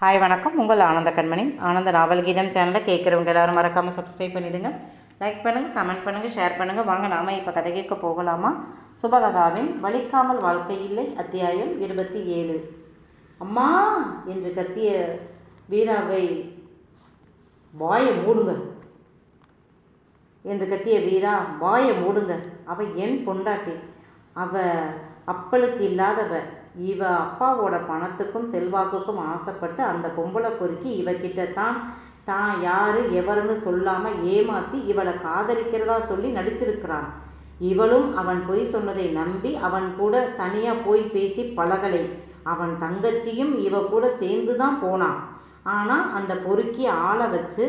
Hi வணக்கம். உங்கள் ஆனந்த கண்மணி. ஆனந்த நாவல் கீதம் சேனலை கேட்குறவங்க எல்லாரும் மறக்காமல் சப்ஸ்கிரைப் பண்ணிவிடுங்க லைக் பண்ணுங்கள் கமெண்ட் பண்ணுங்கள் ஷேர் பண்ணுங்கள் வாங்க நாம இப்போ கதை கேட்க போகலாமா? சுபலதாவின் வலிக்காமல் வாழ்க்கை இல்லை அத்தியாயம் இருபத்தி ஏழு. அம்மா என்று கத்திய வீராவை வாயை மூடுங்க என்று கத்திய வீரா வாயை மூடுங்க. அவள் என் பொண்டாட்டி. அவ அப்பளுக்கு இல்லாதவ. இவ அப்பாவோட பணத்துக்கும் செல்வாக்குக்கும் ஆசைப்பட்டு அந்த பொம்பளை பொறுக்கி இவகிட்ட தான் தான் யாரு எவருன்னு சொல்லாமல் ஏமாற்றி இவளை காதலிக்கிறதா சொல்லி நடிச்சிருக்கிறான். இவளும் அவன் பொய் சொன்னதை நம்பி அவன் கூட தனியாக போய் பேசி பழகலை. அவன் தங்கச்சியும் இவ கூட சேர்ந்து தான் போனான். ஆனால் அந்த பொறுக்கி ஆளை வச்சு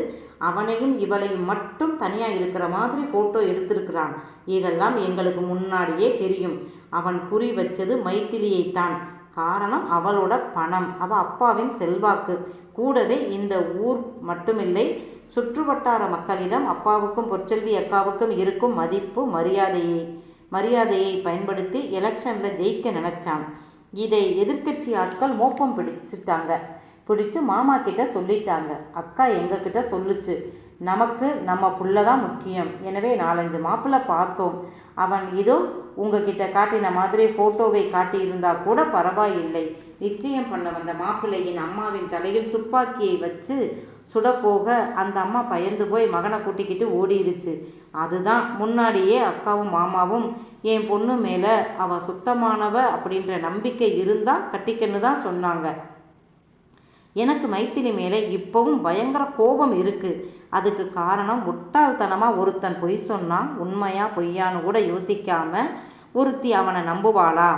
அவனையும் இவளையும் மட்டும் தனியாக இருக்கிற மாதிரி ஃபோட்டோ எடுத்திருக்கிறான். இதெல்லாம் எங்களுக்கு முன்னாடியே தெரியும். அவன் குறி வச்சது மைத்திலியைத்தான். காரணம் அவளோட பணம். அவ அப்பாவின் செல்வாக்கு. கூடவே இந்த ஊர் மட்டுமில்லை சுற்றுவட்டார மக்களிடம் அப்பாவுக்கும் பொற்செல்வி அக்காவுக்கும் இருக்கும் மதிப்பு மரியாதையை மரியாதையை பயன்படுத்தி எலெக்ஷனில் ஜெயிக்க நினைச்சான். இதை எதிர்க்கட்சி ஆட்கள் மோப்பம் பிடிச்சிட்டாங்க. பிடிச்சு மாமா கிட்ட சொல்லிட்டாங்க. அக்கா எங்ககிட்ட சொல்லுச்சு. நமக்கு நம்ம புள்ள தான் முக்கியம். எனவே நாலஞ்சு மாப்பிள்ளை பார்த்தோம். அவன் இதோ உங்ககிட்ட காட்டின மாதிரி ஃபோட்டோவை காட்டியிருந்தா கூட பரவாயில்லை. நிச்சயம் பண்ண வந்த மாப்பிள்ளையின் அம்மாவின் தலையில் துப்பாக்கியை வச்சு சுடப்போக அந்த அம்மா பயந்து போய் மகனை கூட்டிக்கிட்டு ஓடிருச்சு. அதுதான் முன்னாடியே அக்காவும் மாமாவும் என் பொண்ணு மேலே அவள் சுத்தமானவ அப்படின்ற நம்பிக்கை இருந்தால் கட்டிக்கன்னு தான் சொன்னாங்க. எனக்கு மைத்திலி மேலே இப்போவும் பயங்கர கோபம் இருக்குது அதுக்கு காரணம் முட்டாள்தனமாக ஒருத்தன் பொய் சொன்னான் உண்மையா பொய்யான்னு கூட யோசிக்காம ஒருத்தி அவனை நம்புவாளா?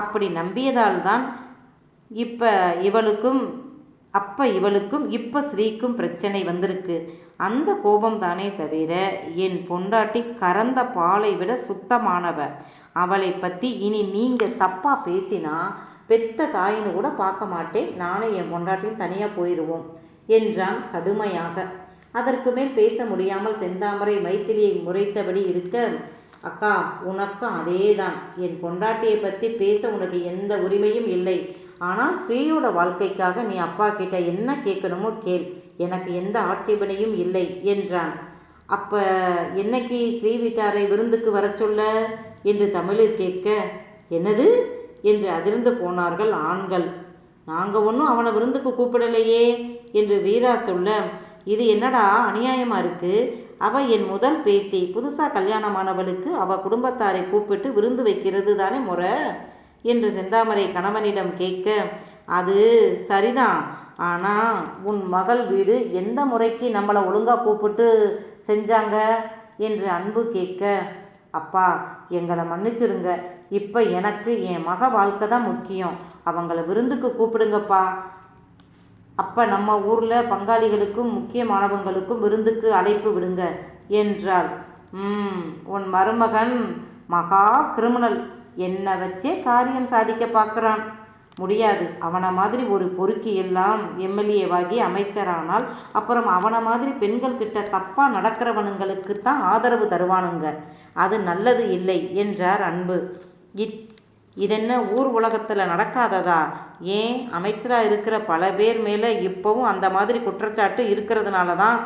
அப்படி நம்பியதால் தான் இப்போ இவளுக்கும் அப்போ இவளுக்கும் இப்போ ஸ்ரீக்கும் பிரச்சனை வந்திருக்கு. அந்த கோபம் தானே தவிர என் பொண்டாட்டி கறந்த பாலை விட சுத்தமானவ. அவளை பற்றி இனி நீங்கள் தப்பாக பேசினா பெத்த தாயின்னு கூட பார்க்க மாட்டேன். நானும் என் பொண்டாட்டியும் தனியாக போயிடுவோம் என்றான் கடுமையாக. அதற்கு மேல் பேச முடியாமல் செந்தாமரை மைத்திரியை முறைத்தபடி இருக்க அக்கா உனக்கும் அதே தான் என் பொண்டாட்டியை பற்றி பேச உனக்கு எந்த உரிமையும் இல்லை. ஆனால் ஸ்ரீயோட வாழ்க்கைக்காக நீ அப்பா கிட்ட என்ன கேட்கணுமோ கேள். எனக்கு எந்த ஆட்சேபனையும் இல்லை என்றான். அப்போ என்னைக்கு ஸ்ரீ வீட்டாரை விருந்துக்கு வர சொல்ல? என்று தமிழில் கேட்க என்னது? என்று அதிர்ந்து போனார்கள் ஆண்கள். நாங்கள் ஒன்றும் அவனை விருந்துக்கு கூப்பிடலையே என்று வீரா சொல்ல இது என்னடா அநியாயமாக இருக்குது அவ என் முதல் பேத்தி. புதுசாக கல்யாணமானவளுக்கு அவ குடும்பத்தாரை கூப்பிட்டு விருந்து வைக்கிறது தானே முறை? என்று செந்தாமரை கணவனிடம் கேட்க அது சரிதான். ஆனால் உன் மகள் வீடு எந்த முறைக்கு நம்மளை ஒழுங்காக கூப்பிட்டு செஞ்சாங்க? என்று அன்பு கேட்க அப்பா எங்களை மன்னிச்சிருங்க. இப்போ எனக்கு என் மக வாழ்க்கை தான் முக்கியம். அவங்கள விருந்துக்கு கூப்பிடுங்கப்பா. அப்போ நம்ம ஊரில் பங்காளிகளுக்கும் முக்கியமானவங்களுக்கும் விருந்துக்கு அழைப்பு விடுங்க என்றாள். ம் உன் மருமகன் மகா கிரிமினல். என்னை வச்சே காரியம் சாதிக்க பார்க்குறான். முடியாது. அவனை மாதிரி ஒரு பொறுக்கி எல்லாம் எம்எல்ஏவாகி அமைச்சரானால் அப்புறம் அவனை மாதிரி பெண்கள் கிட்ட தப்பாக நடக்கிறவனுங்களுக்கு தான் ஆதரவு தருவானுங்க. அது நல்லது இல்லை என்றார் அன்பு. இத் இதென்ன ஊர் உலகத்தில் நடக்காததா? ஏன் அமைச்சராக இருக்கிற பல பேர் மேலே இப்போவும் அந்த மாதிரி குற்றச்சாட்டு இருக்கிறதுனால தான்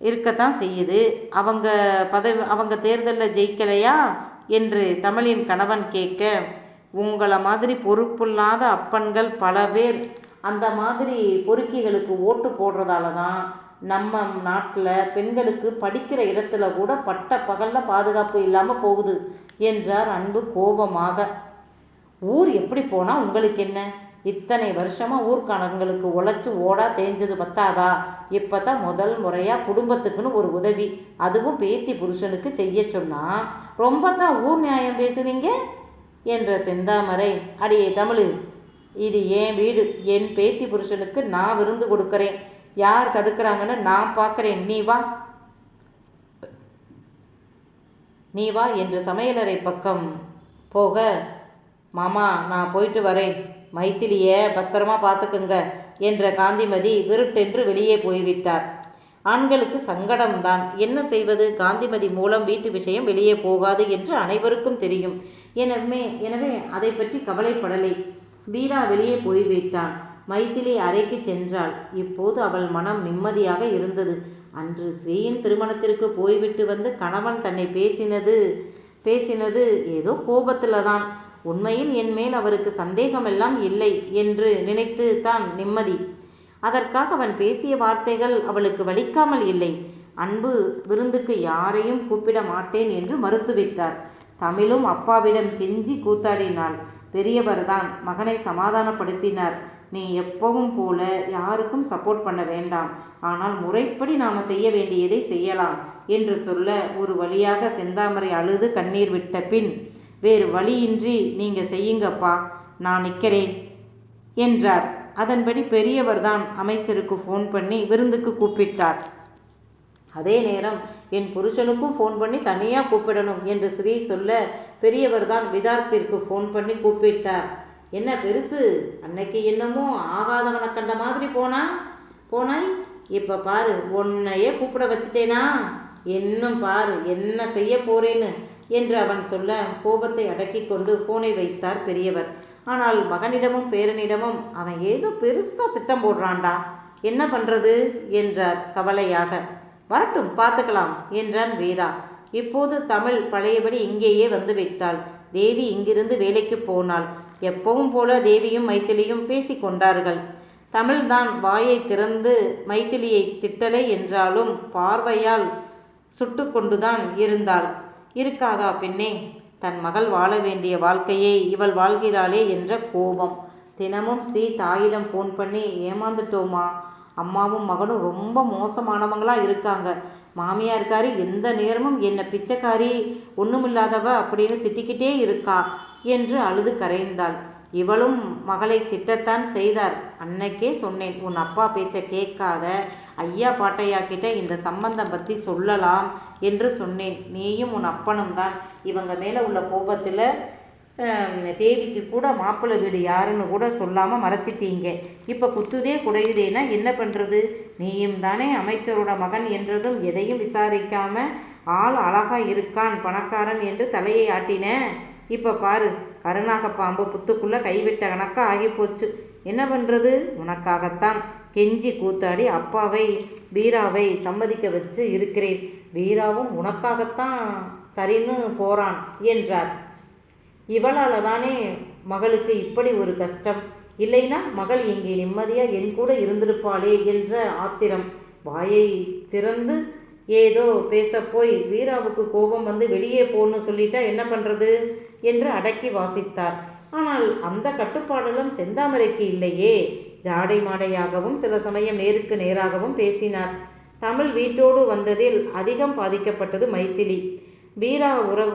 இருக்கத்தான் செய்யுது. அவங்க பதவி அவங்க தேர்தலில் ஜெயிக்கலையா? என்று தமிழின் கணவன் கேட்க உங்களை மாதிரி பொறுப்பில்லாத அப்பன்கள் பல பேர் அந்த மாதிரி பொறுக்கிகளுக்கு ஓட்டு போடுறதால தான் நம்ம நாட்டில் பெண்களுக்கு படிக்கிற இடத்துல கூட பட்ட பகலில் பாதுகாப்பு இல்லாமல் போகுது. என்றார் அன்பு கோபமாக. ஊர் எப்படி போனால் உங்களுக்கு என்ன? இத்தனை வருஷமாக ஊர்க்கானவங்களுக்கு உழைச்சி ஓடா தேஞ்சது பத்தாதா? இப்போ தான் முதல் முறையாக குடும்பத்துக்குன்னு ஒரு உதவி. அதுவும் பேத்தி புருஷனுக்கு செய்ய சொன்னால் ரொம்ப தான் ஊர் நியாயம் பேசுகிறீங்க என்ற செந்தாமரை அடியே தமிழ் இது என் வீடு? என் பேத்தி புருஷனுக்கு நான் விருந்து கொடுக்குறேன். யார் தடுக்கிறாங்கன்னு நான் பார்க்குறேன் நீ வா. நீ வா என்று சமையலறை பக்கம் போக மாமா நான் போயிட்டு வரேன். மைத்திலியை பத்திரமா பார்த்துக்குங்க என்ற காந்திமதி விருட்டென்று வெளியே போய்விட்டார். ஆண்களுக்கு சங்கடம்தான். என்ன செய்வது? காந்திமதி மூலம் வீட்டு விஷயம் வெளியே போகாது என்று அனைவருக்கும் தெரியும். எனவே எனவே அதை பற்றி கவலைப்படலை. வீரா வெளியே போய்விட்டான். மைதிலி அறைக்கு சென்றாள். இப்போது அவள் மனம் நிம்மதியாக இருந்தது. அன்று ஸ்ரீயின் திருமணத்திற்கு போய்விட்டு வந்து கணவன் தன்னை பேசினது பேசினது ஏதோ கோபத்தில் தான் உண்மையில் என் மேல் அவருக்கு சந்தேகமெல்லாம் இல்லை என்று நினைத்து தான் நிம்மதி. அதற்காக அவன் பேசிய வார்த்தைகள் அவளுக்கு வலிக்காமல் இல்லை. அன்பு விருந்துக்கு யாரையும் கூப்பிட மாட்டேன் என்று மறுத்துவிட்டார். தமிழும் அப்பாவிடம் கெஞ்சி கூத்தாடினாள். பெரியவர்தான் மகனை சமாதானப்படுத்தினார். நீ எப்பவும் போல யாருக்கும் சப்போர்ட் பண்ண வேண்டாம். ஆனால் முறைப்படி நாம் செய்ய வேண்டியதை செய்யலாம் என்று சொல்ல ஒரு வழியாக செந்தாமரை அழுது கண்ணீர் விட்ட பின் வேறு வழியின்றி நீங்கள் செய்யுங்கப்பா நான் நிற்கிறேன் என்றார். அதன்படி பெரியவர்தான் அமைச்சருக்கு ஃபோன் பண்ணி விருந்துக்கு கூப்பிட்டார். அதே நேரம் என் புருஷனுக்கும் ஃபோன் பண்ணி தனியாக கூப்பிடணும் என்று ஸ்ரீ சொல்ல பெரியவர் தான் விதார்த்திற்கு ஃபோன் பண்ணி கூப்பிட்டார். என்ன பெருசு? அன்னைக்கு என்னமோ ஆகாதவனை கண்ட மாதிரி போனா? போனாய்? இப்போ பாரு உன்னையே கூப்பிட வச்சுட்டேனா? இன்னும் பாரு என்ன செய்ய போறேன்னு? என்று அவன் சொல்ல கோபத்தை அடக்கி கொண்டு ஃபோனை வைத்தார் பெரியவர். ஆனால் மகனிடமும் பேரனிடமும் அவன் ஏதோ பெருசாக திட்டம் போடுறான்டா. என்ன பண்ணுறது என்றார் கவலையாக. வரட்டும் பார்த்துக்கலாம் என்றான் வீரா. இப்போது தமிழ் பழையபடி இங்கேயே வந்து விட்டாள். தேவி இங்கிருந்து வேலைக்கு போனாள். எப்பவும் போல தேவியும் மைத்திலியும் பேசி கொண்டார்கள். தமிழ்தான் வாயை திறந்து மைத்திலியை திட்டலை என்றாலும் பார்வையால் சுட்டு கொண்டுதான் இருந்தாள். இருக்காதா பெண்ணே? தன் மகள் வாழ வேண்டிய வாழ்க்கையை இவள் வாழ்கிறாளே என்ற கோபம். தினமும் ஸ்ரீ தாயிடம் ஃபோன் பண்ணி ஏமாந்துட்டோமா? அம்மாவும் மகனும் ரொம்ப மோசமானவங்களாக இருக்காங்க. மாமியார்காரி எந்த நேரமும் என்னை பிச்சைக்காரி ஒன்றுமில்லாதவ அப்படின்னு திட்டிக்கிட்டே இருக்கா என்று அழுது கரைந்தாள். இவளும் மகளை திட்டத்தான் செய்தார். அன்னைக்கே சொன்னேன் உன் அப்பா பேச்சை கேட்காத. ஐயா பாட்டையா கிட்ட இந்த சம்பந்தம் பற்றி சொல்லலாம் என்று சொன்னேன். நீயும் உன் அப்பனும் தான் இவங்க மேலே உள்ள கோபத்தில் தேவிக்கு கூட மாப்பிள்ளை வீடு யாருன்னு கூட சொல்லாமல் மறைச்சிட்டீங்க. இப்போ குத்துதே குடையுதேனா என்ன பண்ணுறது நீயும் தானே அமைச்சரோட மகன் என்றதும் எதையும் விசாரிக்காமல் ஆள் அழகாக இருக்கான் பணக்காரன் என்று தலையை ஆட்டின. இப்போ பாரு கருணாக பாம்பு புத்துக்குள்ளே கைவிட்ட கணக்காக ஆகிப்போச்சு. என்ன பண்ணுறது உனக்காகத்தான் கெஞ்சி கூத்தாடி அப்பாவை வீராவை சம்மதிக்க வச்சு இருக்கிறேன். வீராவும் உனக்காகத்தான் சரின்னு போகிறான் என்றார். இவளால் தானே மகளுக்கு இப்படி ஒரு கஷ்டம்? இல்லைனா மகள் இங்கே நிம்மதியாக என் கூட இருந்திருப்பாளே என்ற ஆத்திரம். வாயை திறந்து ஏதோ பேசப்போய் வீராவுக்கு கோபம் வந்து வெளியே போன்னு சொல்லிட்டா என்ன பண்ணுறது என்று அடக்கி வாசித்தார். ஆனால் அந்த கட்டுப்பாடெல்லாம் செந்தாமரைக்கு இல்லையே. ஜாடை மாடையாகவும் சில சமயம் நேருக்கு நேராகவும் பேசினார். தமிழ் வீட்டோடு வந்ததில் அதிகம் பாதிக்கப்பட்டது மைத்திலி. வீரா உறவு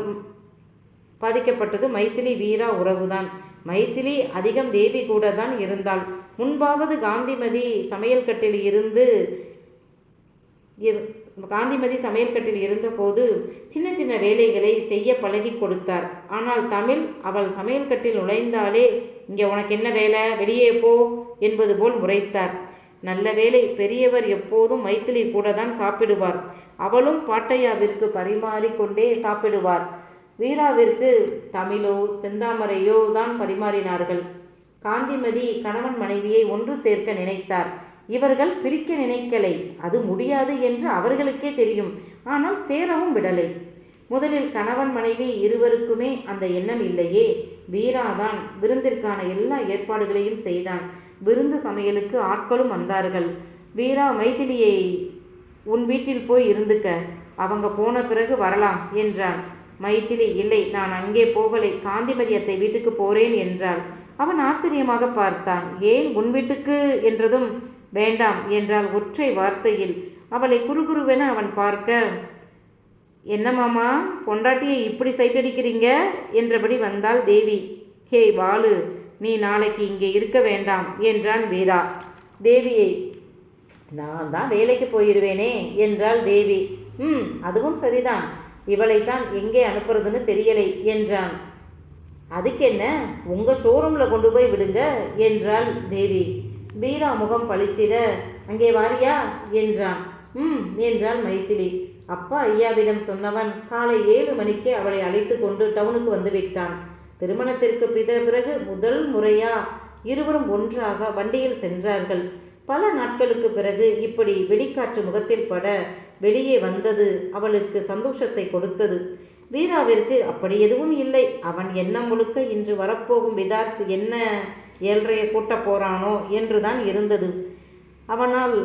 பாதிக்கப்பட்டது மைத்திலி வீரா உறவுதான். மைத்திலி அதிகம் தேவி கூட தான் இருந்தாள். முன்பாவது காந்திமதி சமையல் கட்டில் இருந்து காந்திமதி சமையல் கட்டில் இருந்தபோது சின்ன சின்ன வேலைகளை செய்ய பழகி கொடுத்தார். ஆனால் தமிழ் அவள் சமையல் கட்டில் நுழைந்தாலே இங்கே உனக்கு என்ன வேலை? வெளியே போ என்பது போல் முறைத்தார். நல்ல வேலை பெரியவர் எப்போதும் மைத்திலி கூட தான் சாப்பிடுவார். அவளும் பாட்டையாவிற்கு பரிமாறிக்கொண்டே சாப்பிடுவார். வீராவிற்கு தமிழோ செந்தாமரையோ தான் பரிமாறினார்கள். காந்திமதி கணவன் மனைவியை ஒன்று சேர்க்க நினைத்தார். இவர்கள் பிரிக்க நினைக்கலை. அது முடியாது என்று அவர்களுக்கே தெரியும். ஆனால் சேரவும் விடலை. முதலில் கணவன் மனைவி இருவருக்குமே அந்த எண்ணம் இல்லையே. வீராதான் விருந்திற்கான எல்லா ஏற்பாடுகளையும் செய்தான். விருந்து சமையலுக்கு ஆட்களும் வந்தார்கள். வீரா மைதிலியை உன் வீட்டில் போய் இருந்துக்க. அவங்க போன பிறகு வரலாம் என்றான். மைத்திலி இல்லை நான் அங்கே போகலை காந்திமதி அத்தை வீட்டுக்கு போறேன் என்றாள். அவன் ஆச்சரியமாக பார்த்தான். ஏன் உன் வீட்டுக்கு என்றதும் வேண்டாம் என்றால் ஒற்றை வார்த்தையில். அவளை குறுகுருவென அவன் பார்க்க என்ன மாமா பொண்டாட்டியை இப்படி சைட்டடிக்கிறீங்க என்றபடி வந்தாள் தேவி. ஹே பாலு நீ நாளைக்கு இங்கே இருக்க வேண்டாம் என்றான் வீரா. தேவியை நான் தான் வேலைக்கு போயிடுவேனே என்றாள் தேவி. ம் அதுவும் சரிதான். இவளை தான் எங்கே அனுப்புறதுன்னு தெரியலை என்றான். அதுக்கு என்ன உங்கள் ஷோரூமில் கொண்டு போய் விடுங்க என்றாள் தேவி. பீரா முகம் பளிச்சிட அங்கே வாரியா? என்றான். ம் என்றாள் மைத்திலி. அப்பா ஐயாவிடம் சொன்னவன் காலை ஏழு மணிக்கு அவளை அழைத்து கொண்டு டவுனுக்கு வந்து விட்டான். திருமணத்திற்கு பித பிறகு முதல் முறையா இருவரும் ஒன்றாக வண்டியில் சென்றார்கள். பல நாட்களுக்கு பிறகு இப்படி வெளிக்காற்று முகத்தில் பட வெளியே வந்தது அவளுக்கு சந்தோஷத்தை கொடுத்தது. வீராவிற்கு அப்படி எதுவும் இல்லை. அவன் எண்ணம் முழுக்க இன்று வரப்போகும் விதார்த் என்ன ஏழ்றைய கூட்டப் போறானோ என்றுதான் இருந்தது. அவனால்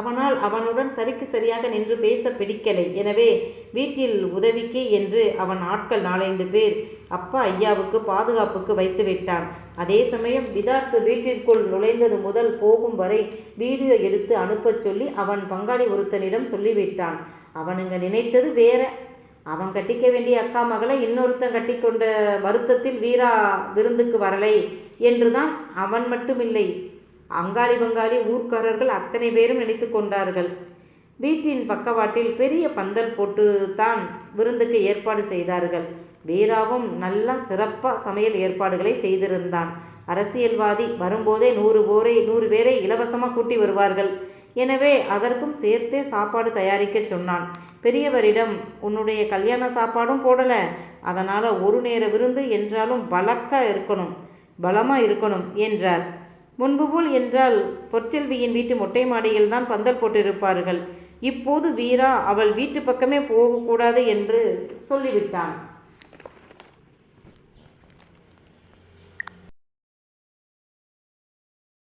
அவனால் அவனுடன் சரிக்கு சரியாக நின்று பேச பிடிக்கலை. எனவே வீட்டில் உதவிக்கு என்று அவன் ஆட்கள் நாலைந்து பேர் அப்பா ஐயாவுக்கு பாதுகாப்புக்கு வைத்து விட்டான். அதே சமயம் விதார்த்து வீட்டிற்குள் நுழைந்தது முதல் போகும் வரை வீடியோ எடுத்து அனுப்பச் சொல்லி அவன் பங்காளி ஒருத்தனிடம் சொல்லிவிட்டான். அவனுங்க நினைத்தது வேற. அவன் கட்டிக்க வேண்டிய அக்கா மகளை இன்னொருத்தன் கட்டிக்கொண்ட வருத்தத்தில் வீரா விருந்துக்கு வரலை என்றுதான் அவன் மட்டுமில்லை. அங்காளி பங்காளி ஊர்க்காரர்கள் அத்தனை பேரும் நினைத்து கொண்டார்கள். வீட்டின் பக்கவாட்டில் பெரிய பந்தல் போட்டு தான் விருந்துக்கு ஏற்பாடு செய்தார்கள். வீராவும் நல்லா சிறப்பாக சமையல் ஏற்பாடுகளை செய்திருந்தான். அரசியல்வாதி வரும்போதே நூறு போரை நூறு பேரை இலவசமாக கூட்டி வருவார்கள். எனவே அதற்கும் சேர்த்தே சாப்பாடு தயாரிக்க சொன்னான். பெரியவரிடம் உன்னுடைய கல்யாண சாப்பாடும் போடலை. அதனால் ஒரு நேர விருந்து என்றாலும் பலக்கா இருக்கணும். பலமாக இருக்கணும் என்றார். முன்பு போல் என்றால் பொற்செல்வியின் வீட்டு மொட்டை மாடியில் தான் பந்தல் போட்டிருப்பார்கள். இப்போது வீரா அவள் வீட்டு பக்கமே போகக்கூடாது என்று சொல்லிவிட்டான்.